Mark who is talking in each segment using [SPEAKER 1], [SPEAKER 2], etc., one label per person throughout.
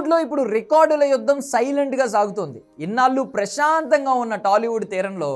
[SPEAKER 1] టాలీవుడ్లో ఇప్పుడు రికార్డుల యుద్ధం సైలెంట్గా సాగుతోంది. ఇన్నాళ్ళు ప్రశాంతంగా ఉన్న టాలీవుడ్ తీరంలో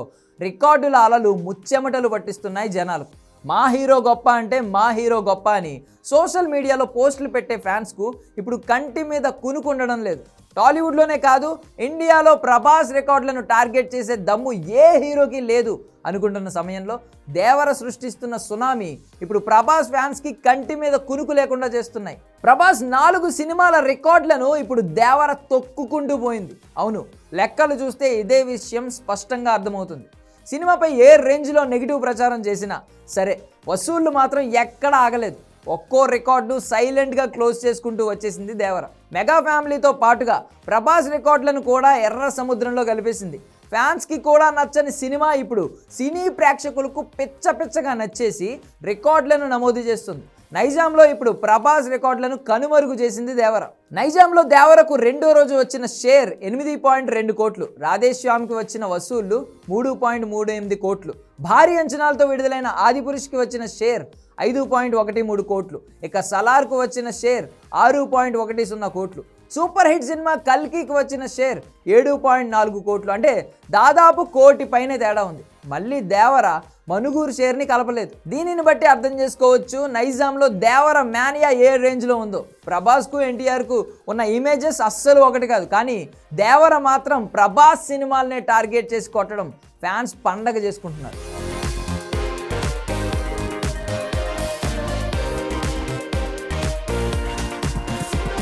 [SPEAKER 1] రికార్డుల అలలు ముచ్చెమటలు పట్టిస్తున్నాయి జనాలకు. మా హీరో గొప్ప అంటే మా హీరో గొప్ప అని సోషల్ మీడియాలో పోస్టులు పెట్టే ఫ్యాన్స్కు ఇప్పుడు కంటి మీద కునుకుండడం లేదు. టాలీవుడ్లోనే కాదు ఇండియాలో ప్రభాస్ రికార్డులను టార్గెట్ చేసే దమ్ము ఏ హీరోకి లేదు అనుకుంటున్న సమయంలో దేవర సృష్టిస్తున్న సునామీ ఇప్పుడు ప్రభాస్ ఫ్యాన్స్కి కంటి మీద కునుకు లేకుండా చేస్తున్నాయి. ప్రభాస్ నాలుగు సినిమాల రికార్డులను ఇప్పుడు దేవర తొక్కుకుంటూ పోయింది. అవును లెక్కలు చూస్తే ఇదే విషయం స్పష్టంగా అర్థమవుతుంది. సినిమాపై ఏ రేంజ్లో నెగిటివ్ ప్రచారం చేసినా సరే వసూళ్ళు మాత్రం ఎక్కడా ఆగలేదు. ఒక్కో రికార్డును సైలెంట్గా క్లోజ్ చేసుకుంటూ వచ్చేసింది దేవర. మెగా ఫ్యామిలీతో పాటుగా ప్రభాస్ రికార్డులను కూడా ఎర్ర సముద్రంలో కలిపేసింది. ఫ్యాన్స్కి కూడా నచ్చని సినిమా ఇప్పుడు సినీ ప్రేక్షకులకు పిచ్చ పిచ్చగా నచ్చేసి రికార్డులను నమోదు చేస్తుంది. నైజాంలో ఇప్పుడు ప్రభాస్ రికార్డులను కనుమరుగు చేసింది దేవర. నైజాంలో దేవరకు రెండో రోజు వచ్చిన షేర్ ఎనిమిది పాయింట్ రెండు కోట్లు రాధేశ్యామ్కి వచ్చిన వసూళ్ళు మూడు పాయింట్ మూడు ఎనిమిది కోట్లు భారీ అంచనాలతో విడుదలైన ఆదిపురుష్కి వచ్చిన షేర్ ఐదు పాయింట్ ఒకటి మూడు కోట్లు ఇక సలార్కు వచ్చిన షేర్ ఆరు పాయింట్ ఒకటి సున్నా కోట్లు సూపర్ హిట్ సినిమా కల్కికి వచ్చిన షేర్ ఏడు పాయింట్ నాలుగు కోట్లు అంటే దాదాపు కోటి పైన తేడా ఉంది. మళ్ళీ దేవర మనుగూరు షేర్ని కలపలేదు. దీనిని బట్టి అర్థం చేసుకోవచ్చు నైజాంలో దేవర మ్యానియా ఏ రేంజ్లో ఉందో? ప్రభాస్కు ఎన్టీఆర్కు ఉన్న ఇమేజెస్ అస్సలు ఒకటి కాదు. కానీ దేవర మాత్రం ప్రభాస్ సినిమాలనే టార్గెట్ చేసి కొట్టడం ఫ్యాన్స్ పండగ చేసుకుంటున్నారు.